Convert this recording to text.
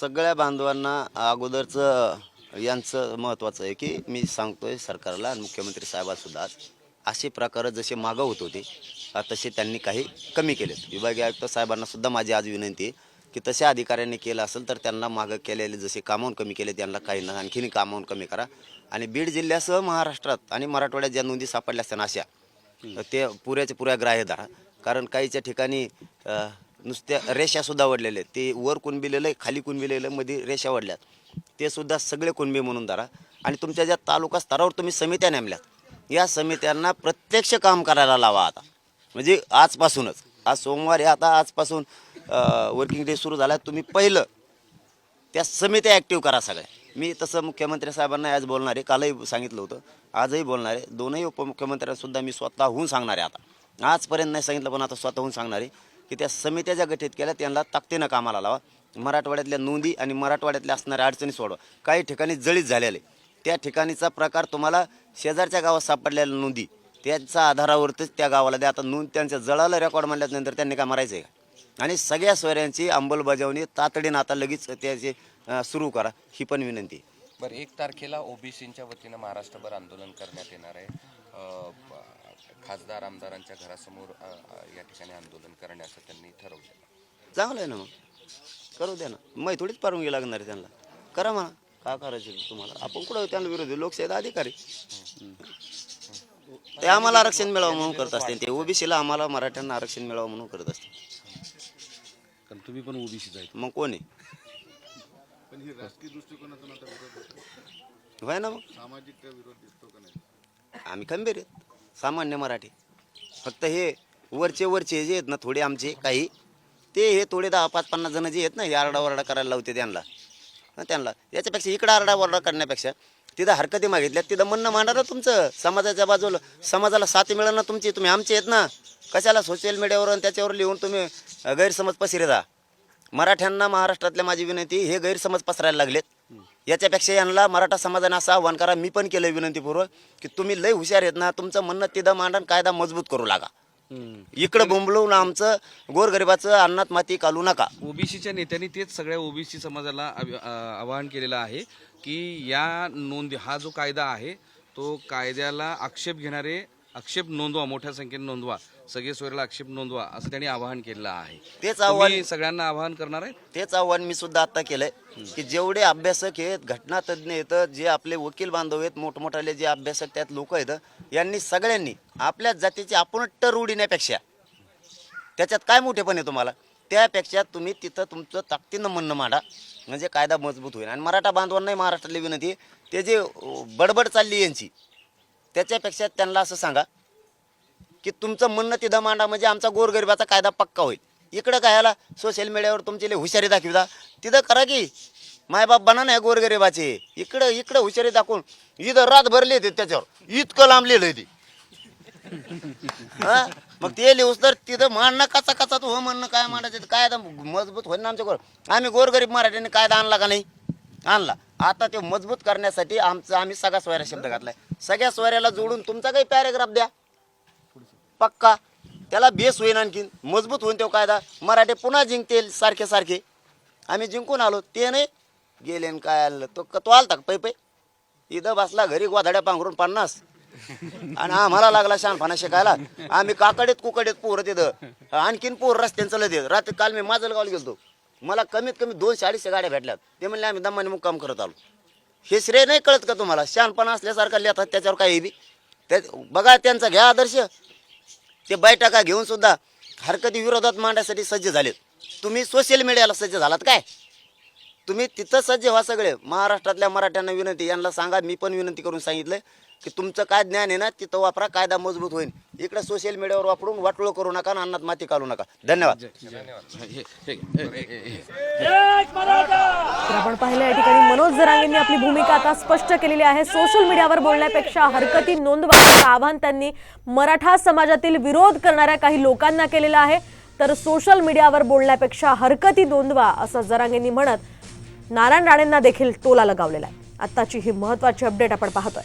सगळ्या बांधवांना अगोदरचं यांचं महत्त्वाचं आहे की मी सांगतोय सरकारला आणि मुख्यमंत्री साहेबांसुद्धा असे प्रकार जसे मागं होत होते तसे त्यांनी काही कमी केलेत. विभागीय आयुक्त साहेबांना सुद्धा माझी आज विनंती आहे की तशा अधिकाऱ्यांनी केलं असेल तर त्यांना मागं केलेले जसे कामावून कमी केले त्यांना काही ना आणखीन कामावून कमी करा. आणि बीड जिल्ह्यासह महाराष्ट्रात आणि मराठवाड्यात ज्या नोंदी सापडल्या असतात अशा ते पुऱ्याच्या पुऱ्या ग्राह्य धरा. कारण काहीच्या ठिकाणी नुसत्या रेषा सुद्धा वडलेल्या आहेत. ते वर कुणबिलेलं आहे खाली कुणबिलेलं मध्ये रेषा वडल्यात. ते सुद्धा सगळे कुणबी म्हणून धरा. आणि तुमच्या ज्या तालुका स्तरावर तुम्ही समित्या नेमल्यात या समित्यांना प्रत्यक्ष काम करायला लावा आता. म्हणजे आजपासूनच. आज सोमवारी आता आजपासून वर्किंग डे सुरू झाला तुम्ही पहिलं त्या समित्या ॲक्टिव्ह करा सगळ्या. मी तसं मुख्यमंत्री साहेबांना आज बोलणार आहे कालही सांगितलं होतं आजही बोलणार आहे. दोनही उपमुख्यमंत्र्यांसुद्धा मी स्वतःहून सांगणार आहे आता. आजपर्यंत नाही सांगितलं पण आता स्वतःहून सांगणार आहे. की त्या समित्या ज्या गठीत केल्या त्यांना ताकदीनं कामाला लावा. मराठवाड्यातल्या नोंदी आणि मराठवाड्यातल्या असणाऱ्या अडचणी सोडवा. काही ठिकाणी जळीत झालेले. त्या ठिकाणीचा प्रकार तुम्हाला शेजारच्या गावात सापडलेल्या नोंदी त्याच्या आधारावरतीच त्या गावाला द्या. आता नोंद त्यांच्या जळाला रेकॉर्ड म्हणल्यानंतर त्यांनी काय मारायचं आहे का? आणि सगळ्या सोयऱ्यांची अंमलबजावणी तातडीनं आता लगेच त्याचे सुरू करा ही पण विनंती. बरं एक तारखेला ओबीसीच्या वतीनं महाराष्ट्रभर आंदोलन करण्यात येणार आहे. खासदार आमदारांच्या घरासमोर या ठिकाणी आंदोलन करण्याचं त्यांनी ठरवलं. चांगलं आहे ना मग. करू द्या ना. मै थोडीच परवानगी लागणार आहे त्यांना. करा म्हणा. का करायचं ते तुम्हाला. आपण कुठं त्यांना विरोधी? लोकशाहीचा अधिकारी. ते आम्हाला आरक्षण मिळावं म्हणून करत असते ते ओबीसीला आम्हाला मराठ्यांना आरक्षण मिळावं म्हणून करत असते कारण तुम्ही पण ओबीसीच आहे मग कोण आहे? होय ना मग? आम्ही खंबीर आहेत. सामान्य मराठी. फक्त हे वरचे वरचे जे आहेत ना थोडे आमचे काही ते हे थोडे दहा पाच पन्नास जण जे आहेत ना हे आरडाओरडा करायला लावते त्यांना. त्यांना. याच्यापेक्षा इकडं आरडाओरडा करण्यापेक्षा तिथं हरकती मागितल्या तिथं म्हणणं मांडा तुमचं. समाजाच्या बाजूला समाजाला साथ मिळणं ना तुमची. तुम्ही आमचे आहेत ना. कशाला सोशल मीडियावर त्याच्यावर लिहून तुम्ही गैरसमज पसरे जा मराठ्यांना महाराष्ट्रातल्या माझी विनंती हे गैरसमज पसरायला लागलेत. याच्यापेक्षा यांना मराठा समाजाने असं आव्हान करा. मी पण केलं विनंतीपूर्वक की तुम्ही लय हुशार आहेत ना तुमचं म्हणणं तिथं मांडण कायदा मजबूत करू लागा. इकडं बोंबलून आमचं गोरगरिबाचं अन्नात माती कालू नका. ओबीसीच्या नेत्यांनी तेच सगळ्या ओबीसी समाजाला आव- आवाहन केलेलं आहे की या नोंदी हा जो कायदा आहे तो कायद्याला आक्षेप घेणारे आक्षेप नोंदवा मोठ्या संख्येने नोंदवा. सगळे सोयऱ्याला आक्षेप नोंदवा असं त्यांनी आवाहन केलेलं आहे. तेच आव्हान तुम्ही सगळ्यांना आवाहन करणार आहे? तेच आव्हान मी सुद्धा आता केलंय की जेवढे अभ्यासक आहेत घटना तज्ज्ञ आहेत जे आपले वकील बांधव आहेत मोठमोठाले जे अभ्यासक त्यात लोक आहेत यांनी सगळ्यांनी आपल्या जातीची आपण टर उडण्यापेक्षा त्याच्यात काय मोठेपण आहे तुम्हाला? त्यापेक्षा तुम्ही तिथं तुमचं ताकदीनं म्हणणं मांडा म्हणजे कायदा मजबूत होईल. आणि मराठा बांधवांनाही महाराष्ट्रातली विनंती आहे, ते जे अं, बडबड चालली यांची त्याच्यापेक्षा त्यांना असं सांगा की तुमचं म्हणणं तिथं मांडा म्हणजे आमचा गोरगरिबाचा कायदा पक्का होईल. इकडं काय आला? सोशल मीडियावर तुमची हुशारी हुशारी दा. तिथं करा की मायबाप बना नाही गोरगरिबाचे. इकडं इकडं हुशारी दाखवून. इथं रात भरली होती त्याच्यावर. इतकं लांब लिहिलंय ते. हा? मग ते लिहूस तर तिथं मांडणं कचा कचा तू हो म्हणणं काय मांडायचं? काय मजबूत होईल ना आमच्या गोर आम्ही गोरगरीब मराठीने कायदा आणला का नाही? आणला. आता ते मजबूत करण्यासाठी आमचं आम्ही सगळा सोयरा शब्द घातलाय. सगळ्या सोयऱ्याला जोडून तुमचा काही पॅरेग्राफ द्या. पक्का. त्याला बेस होईन आणखीन. मजबूत होऊन तो कायदा. मराठे पुन्हा जिंकतील सारखे सारखे. आम्ही जिंकून आलो. ते नाही. गेले न काय आलं. तो तो आलता का पै पै इथं बसला घरी गोधाड्या पांघरून पन्नास. आणि आम्हाला लागला शानफाना शिकायला. आम्ही काकडीत कुकडीत पोरं तिथं. आणखीन पोर रस्त्यानं चालत येत. रात्री काल मी माजलगावला गेलो मला कमीत कमी दोनशे अडीचशे गाड्या भेटल्यात. ते म्हणले आम्ही दमाने मुक्काम करत आलो. हे श्रेय नाही कळत का तुम्हाला? शहाणपणा असल्यासारखा लिहतात त्याच्यावर काही बी. त्या बघा त्यांचा घ्या आदर्श. ते बैठका घेऊन सुद्धा हरकती विरोधात मांडण्यासाठी सज्ज झालेत. तुम्ही सोशल मीडियाला सज्ज झालात काय? तुम्ही तिथं सज्ज व्हा सगळे महाराष्ट्रातल्या मराठ्यांना विनंती यांना सांगा मी पण विनंती करून सांगितलं की तुमचं काय ज्ञान आहे ना तिथं वापरा कायदा मजबूत होईल इकडे सोशल मीडियावर वापरून वाटोळ करू नका आणि अन्नात माती काढू नका धन्यवाद हे- हे- हे- हे- हे- तर आपण पाहिलं या ठिकाणी मनोज जरांगेंनी आपली भूमिका आता स्पष्ट केलेली आहे सोशल मीडियावर बोलण्यापेक्षा हरकती नोंदवा असं आवाहन त्यांनी मराठा समाजातील विरोध करणाऱ्या काही लोकांना केलेलं आहे तर सोशल मीडियावर बोलण्यापेक्षा हरकती नोंदवा असं जरांगेंनी म्हणत नारायण राणेंना देखील टोला लगावलेला आहे. आत्ताची ही महत्वाची अपडेट आपण पाहतोय.